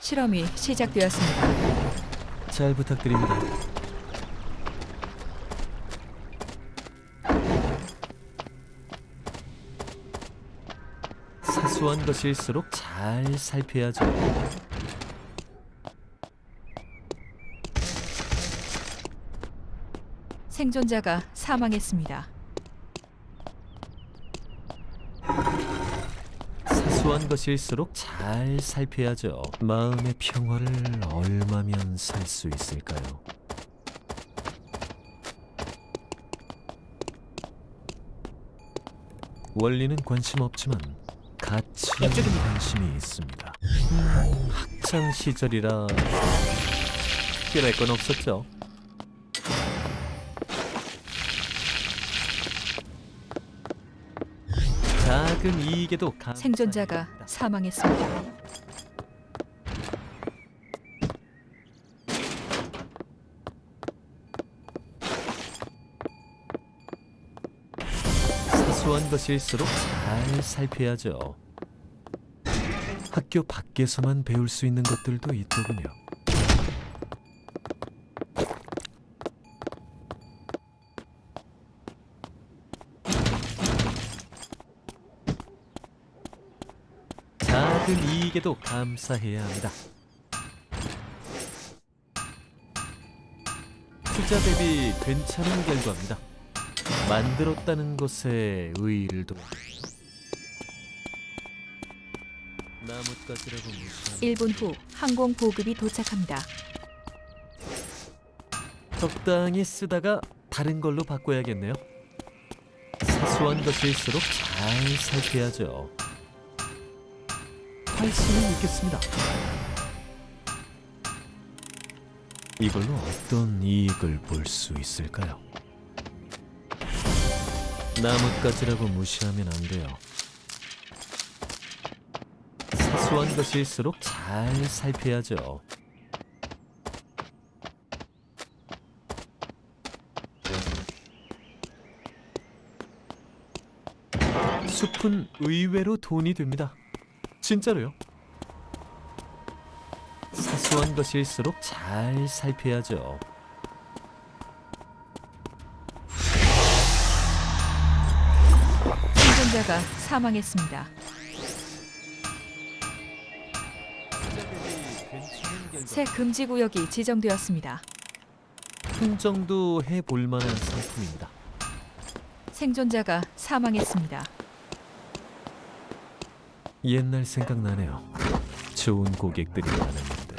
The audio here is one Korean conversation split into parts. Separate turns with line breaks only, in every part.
실험이 시작되었습니다.
잘 부탁드립니다. 사소한 것일수록 잘 살펴야죠.
생존자가 사망했습니다.
사소한 것일수록 잘 살펴야죠. 마음의 평화를 얼마면 살 수 있을까요? 원리는 관심 없지만 가치에 관심이 있습니다. 음, 학창 시절이라 특별할 건 없었죠. 작은 이익에도 감
생존자가 사망했습니다.
사소한 것일수록 잘 살펴야죠. 학교 밖에서만 배울 수 있는 것들도 있더군요. 이익에도 감사해야 합니다. 투자 대비 괜찮은 결과입니다. 만들었다는 것에 의의를 둬. 나뭇가지라고 무시하면
1분 후 항공 보급이 도착합니다.
적당히 쓰다가 다른 걸로 바꿔야겠네요. 사소한 것일수록 잘 살펴야죠. 할 수는 있겠습니다. 이걸로 어떤 이익을 볼 수 있을까요? 나뭇가지라고 무시하면 안 돼요. 사소한 것일수록 잘 살펴야죠. 숲은 의외로 돈이 됩니다. 진짜로요. 사소한 것일수록 잘 살펴야죠.
생존자가 사망했습니다. 새 금지 구역이 지정되었습니다.
흥정도 해볼 만한 상품입니다.
생존자가 사망했습니다.
옛날 생각나네요. 좋은 고객들이 많았는데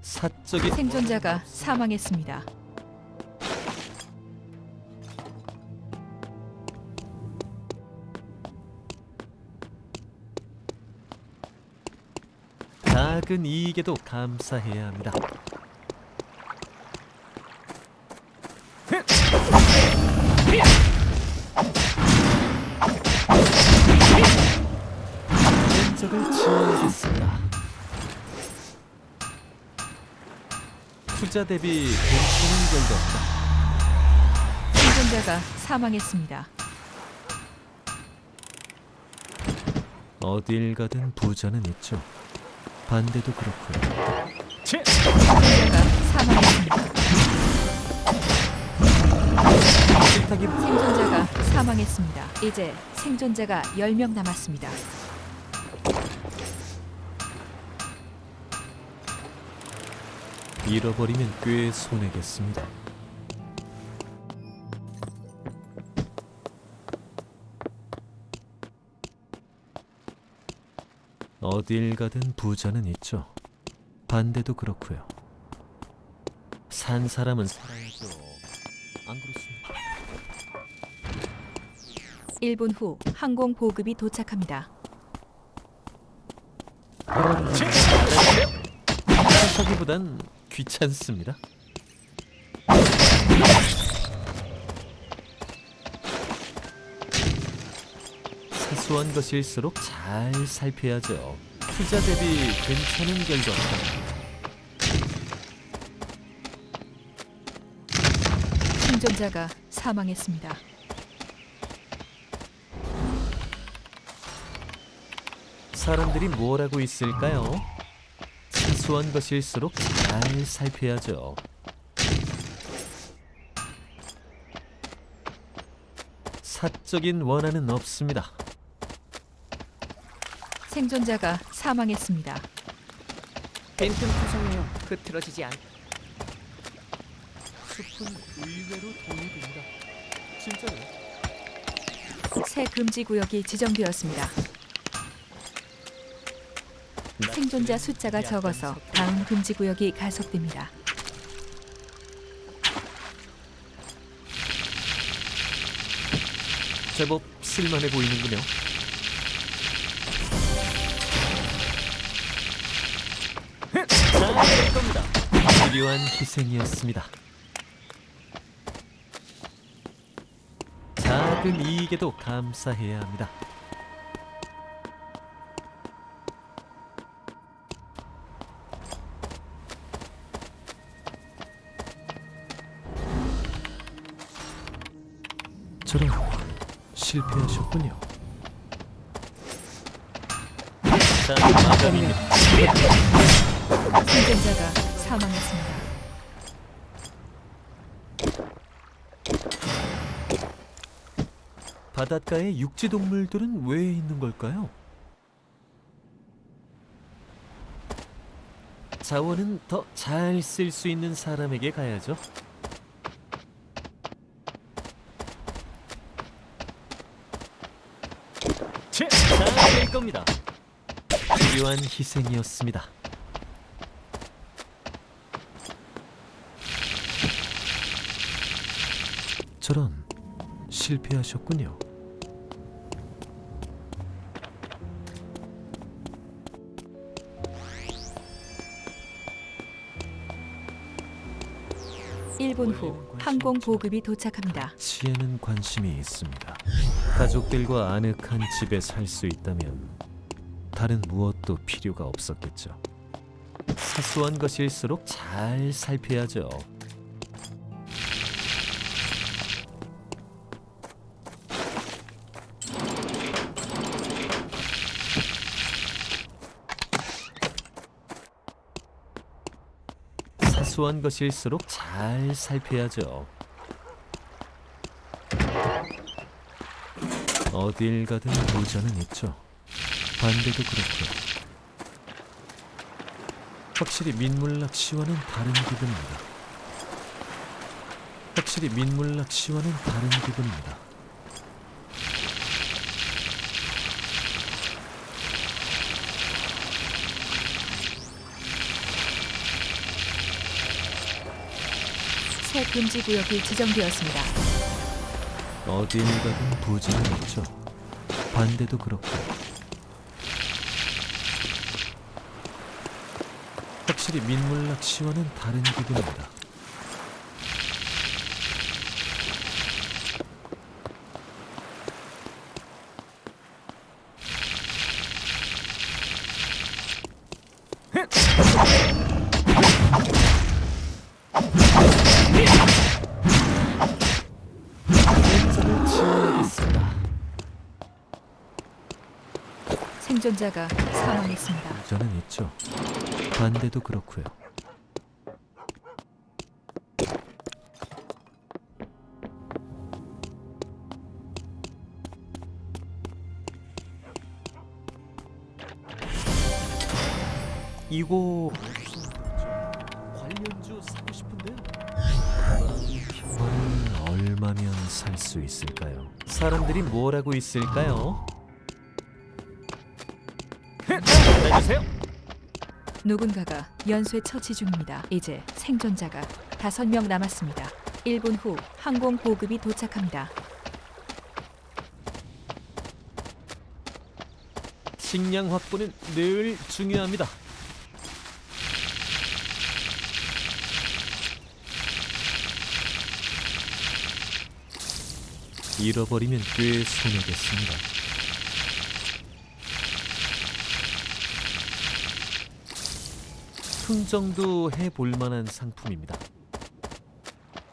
사적인
생존자가 사망했습니다.
작은 이익에도 감사해야 합니다. 면적을 지어야겠습니다. 투자 대비 괜찮은 결과입니다.
생존자가 사망했습니다.
어딜 가든 부자는 있죠. 반대도 그렇고요.
생존자가 사망했습니다.
식탁이
생존자가 사망했습니다. 이제 생존자가 10명 남았습니다.
잃어버리면 꽤 손해겠습니다. 어딜 가든 부자는 있죠. 반대도 그렇고요. 산 사람은 살아야죠. 안 그렇습니까?
1분 후 항공 보급이 도착합니다.
하기보단 귀찮습니다. 사소한 것일수록 잘 살펴야죠. 투자 대비 괜찮은 결과입니다.
생존자가 사망했습니다.
사람들이 뭘 하고 있을까요? 사소한 것일수록 잘 살펴야죠. 사적인 원한은 없습니다.
생존자가 사망했습니다.
벤튼 구성이요. 흐트러지지 않.
숲은 의외로 돈이 든다. 진짜요?
새 금지 구역이 지정되었습니다. 생존자 숫자가 적어서 다음 금지 구역이 가속됩니다.
제법 쓸만해 보이는군요. 필요한 희생이었습니다. 작은 이익에도 감사해야 합니다. 저런 실패하셨군요.
자, 마감입니다.
생존자가 사망했습니다.
바닷가에 육지 동물들은 왜 있는 걸까요? 자원은 더 잘 쓸 수 있는 사람에게 가야죠.
잘될 겁니다.
필요한 희생이었습니다. 저런 실패하셨군요.
일분후 항공 보급이 도착합니다.
치에는 관심이 있습니다. 가족들과 아늑한 집에 살 수 있다면 다른 무엇도 필요가 없었겠죠. 사소한 것일수록 잘 살펴야죠. 사소한 것일수록 잘 살펴야죠. 어딜 가든 도전은 있죠. 반대도 그렇고요. 확실히 민물낚 시와는 다른 기분입니다. 확실히 민물낚 시와는 다른 기분입니다.
새 금지 구역이 지정되었습니다.
어딜 가든 부지는 있죠. 반대도 그렇고. 확실히 민물 낚 시와는 다른 기분입니다. 냄새를 지워야겠습니다.
생존자가 사망했습니다.
저는 있죠. 반대도 그렇고요. 이거 관련주 사고 싶은데 얼마면 살 수 있을까요? 사람들이 뭘 하고 있을까요?
기다려주세요.
누군가가 연쇄 처치 중입니다. 이제 생존자가 다섯 명 남았습니다. 1분 후 항공 보급이 도착합니다.
식량 확보는 늘 중요합니다. 잃어버리면 꽤 손해겠습니다. 품정도 해볼 만한 상품입니다.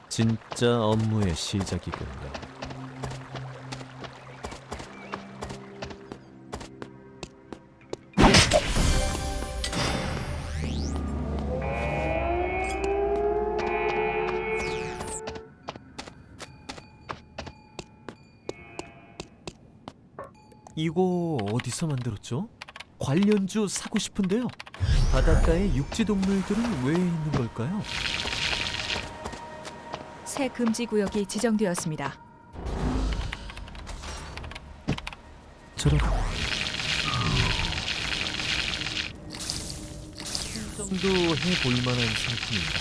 진짜 업무의 시작이군요. 이거 어디서 만들었죠? 관련주 사고 싶은데요. 바닷가에 육지 동물들은 왜 있는 걸까요?
새 금지 구역이 지정되었습니다.
저런 정도 해 볼 만한 상품입니다.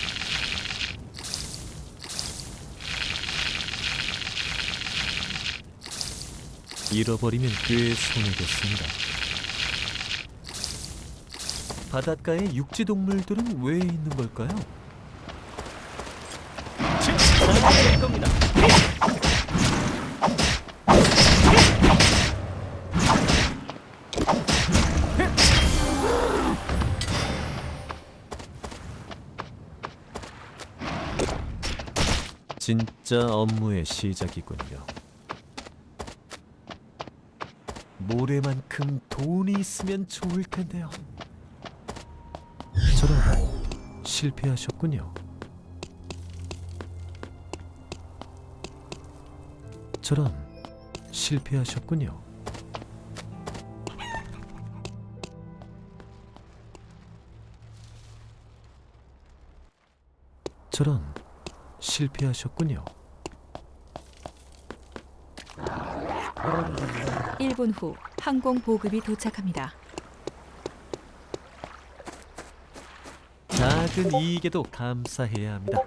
잃어버리면 꽤 손해겠습니다. 바닷가에 육지 동물들은 왜 있는 걸까요?
겁니다.
진짜 업무의 시작이군요. 모래만큼 돈이 있으면 좋을 텐데요. 저런 실패하셨군요. 저런 실패하셨군요. 저런 실패하셨군요.
1분 후 항공 보급이 도착합니다.
작은 이익에도 감사해야 합니다.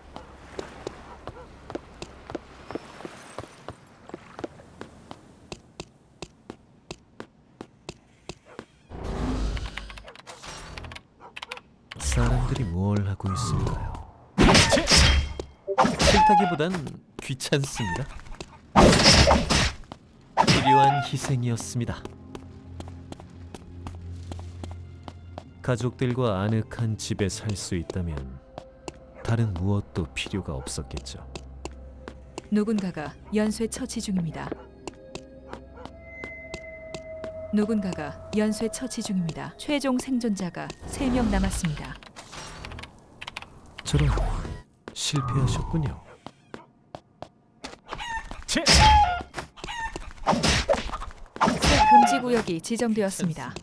사람들이 뭘 하고 있을까요? 싫다기보단 귀찮습니다. 필요한 희생이었습니다. 가족들과 아늑한 집에 살 수 있다면 다른 무엇도 필요가 없었겠죠.
누군가가 연쇄 처치 중입니다. 누군가가 연쇄 처치 중입니다. 최종 생존자가 3명 남았습니다.
저런 실패하셨군요.
치!
새 금지 구역이 지정되었습니다.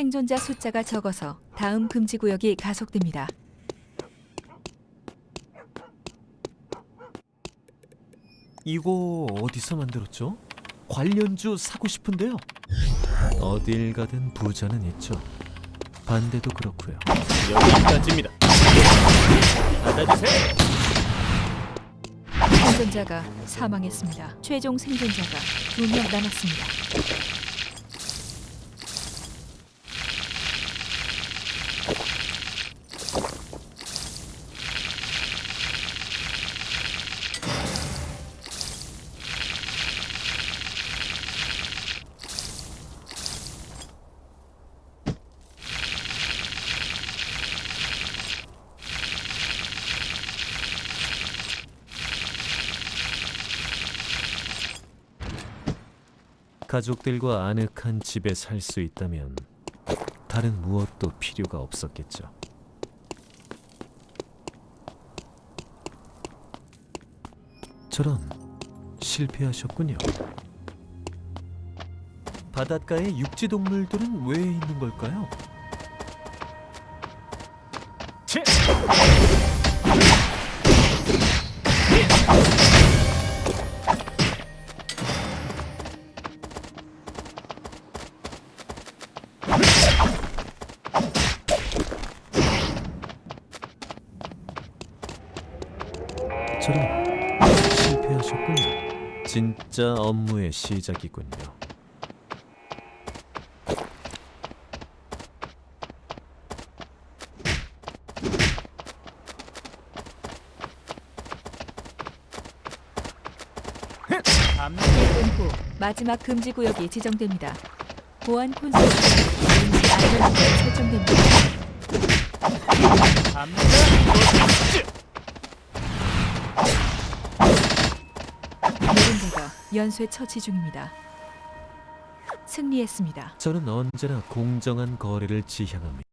생존자 숫자가 적어서 다음 금지 구역이 가속됩니다.
이거 어디서 만들었죠? 관련주 사고 싶은데요. 어딜 가든 부자는 있죠. 반대도 그렇고요.
여기까지입니다. 받아주세요.
생존자가 사망했습니다. 최종 생존자가 2명 남았습니다.
가족들과 아늑한 집에 살 수 있다면 다른 무엇도 필요가 없었겠죠. 저런 실패하셨군요. 바닷가에 육지 동물들은 왜 있는 걸까요? 진짜 업무의 시작이군요.
압니다.
1분 후 마지막 금지 구역이 지정됩니다. 보안 콘솔 안전이 설정됩니다.
압니다.
연쇄 처치 중입니다. 승리했습니다.
저는 언제나 공정한 거래를 지향합니다.